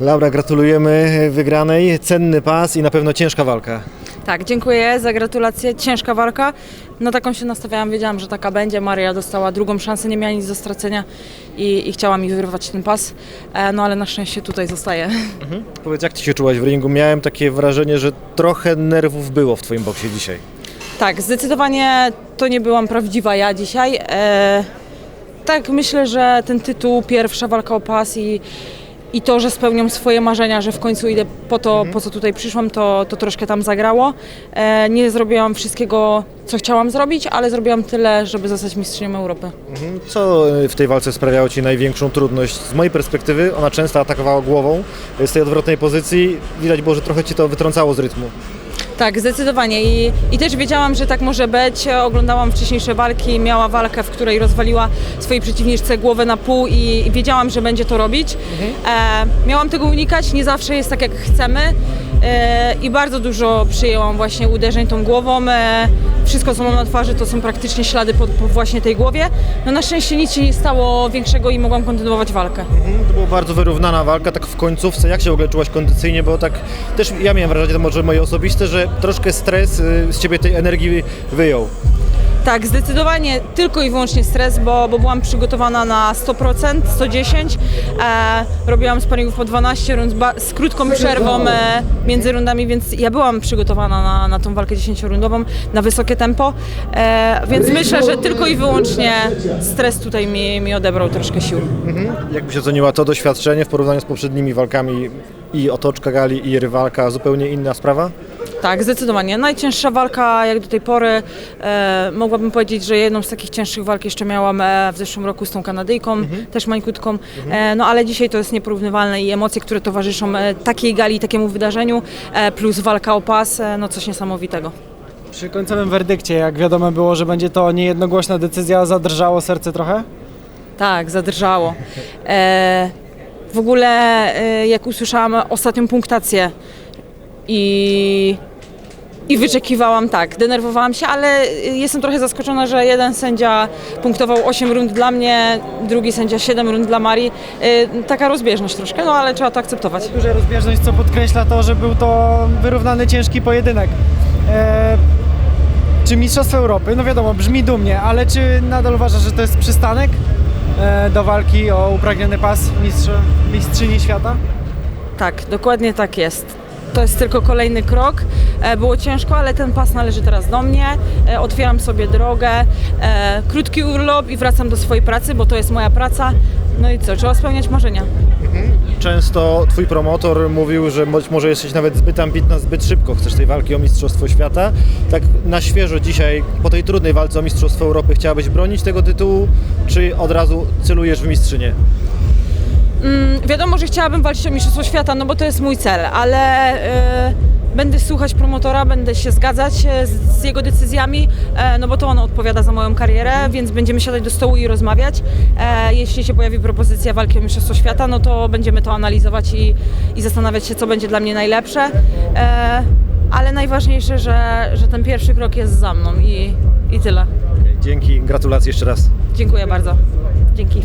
Laura, gratulujemy wygranej. Cenny pas i na pewno ciężka walka. Tak, dziękuję za gratulacje. Ciężka walka. Na taką się nastawiałam, wiedziałam, że taka będzie. Maria dostała drugą szansę, nie miała nic do stracenia i, i chciała mi wyrwać ten pas. E, no ale na szczęście tutaj zostaje. Powiedz, jak ty się czułaś w ringu? Miałem takie wrażenie, że trochę nerwów było w twoim boksie dzisiaj. Tak, zdecydowanie to nie byłam prawdziwa ja dzisiaj. E, tak, myślę, że ten tytuł, pierwsza walka o pas i, i to, że spełniam swoje marzenia, że w końcu idę po to, po co tutaj przyszłam, to, to troszkę tam zagrało. E, nie zrobiłam wszystkiego, co chciałam zrobić, ale zrobiłam tyle, żeby zostać mistrzynią Europy. Mhm. Co w tej walce sprawiało ci największą trudność? Z mojej perspektywy ona często atakowała głową z tej odwrotnej pozycji. Widać było, że trochę ci to wytrącało z rytmu. Tak, zdecydowanie. I, I też wiedziałam, że tak może być. Oglądałam wcześniejsze walki, miała walkę, w której rozwaliła swojej przeciwniczce głowę na pół i, i wiedziałam, że będzie to robić. E, miałam tego unikać, nie zawsze jest tak, jak chcemy. E, I bardzo dużo przyjęłam właśnie uderzeń tą głową. E, wszystko, co mam na twarzy, to są praktycznie ślady po, po właśnie tej głowie. No na szczęście nic się nie stało większego i mogłam kontynuować walkę. Mhm. To była bardzo wyrównana walka, tak w końcówce. Jak się w ogóle czułaś kondycyjnie? Bo tak też ja miałem wrażenie, to może moje osobiste, że troszkę stres y, z ciebie tej energii wyjął. Tak, zdecydowanie tylko i wyłącznie stres, bo, bo byłam przygotowana na 100%, 110. E, robiłam sparingów po 12 rund z krótką przerwą e, między rundami, więc ja byłam przygotowana na, na tą walkę 10-rundową, na wysokie tempo. E, więc myślę, że tylko i wyłącznie stres tutaj mi, mi odebrał troszkę sił. Jak byś oceniła to doświadczenie w porównaniu z poprzednimi walkami i otoczka gali i rywalka? Zupełnie inna sprawa? Tak, zdecydowanie. Najcięższa walka jak do tej pory. E, mogłabym powiedzieć, że jedną z takich cięższych walk jeszcze miałam e, w zeszłym roku z tą Kanadyjką, też mańkutką. E, no ale dzisiaj to jest nieporównywalne i emocje, które towarzyszą e, takiej gali, takiemu wydarzeniu, e, plus walka o pas, e, no coś niesamowitego. Przy końcowym werdykcie, jak wiadomo było, że będzie to niejednogłośna decyzja, zadrżało serce trochę? Tak, zadrżało. E, w ogóle e, jak usłyszałam ostatnią punktację i, i wyczekiwałam, tak, denerwowałam się, ale jestem trochę zaskoczona, że jeden sędzia punktował 8 rund dla mnie, drugi sędzia 7 rund dla Marii. E, taka rozbieżność troszkę, no ale trzeba to akceptować. Duża rozbieżność, co podkreśla to, że był to wyrównany, ciężki pojedynek. E, czy Mistrzostwo Europy? No wiadomo, brzmi dumnie, ale czy nadal uważasz, że to jest przystanek e, do walki o upragniony pas mistrza, mistrzyni świata? Tak, dokładnie tak jest. To jest tylko kolejny krok. E, Było ciężko, ale ten pas należy teraz do mnie. E, Otwieram sobie drogę. E, Krótki urlop i wracam do swojej pracy, bo to jest moja praca. No i co, trzeba spełniać marzenia. Często twój promotor mówił, że być może jesteś nawet zbyt ambitna, zbyt szybko chcesz tej walki o Mistrzostwo Świata. Tak na świeżo dzisiaj, po tej trudnej walce o Mistrzostwo Europy, chciałabyś bronić tego tytułu, czy od razu celujesz w mistrzynię? Mm, Wiadomo, że chciałabym walczyć o Mistrzostwo Świata, no bo to jest mój cel, ale e, będę słuchać promotora, będę się zgadzać e, z, z jego decyzjami, e, no bo to on odpowiada za moją karierę, więc będziemy siadać do stołu i rozmawiać. E, jeśli się pojawi propozycja walki o Mistrzostwo Świata, no to będziemy to analizować i, i zastanawiać się, co będzie dla mnie najlepsze. E, ale najważniejsze, że, że ten pierwszy krok jest za mną i, i tyle. Dzięki, gratulacje jeszcze raz. Dziękuję bardzo. Dzięki.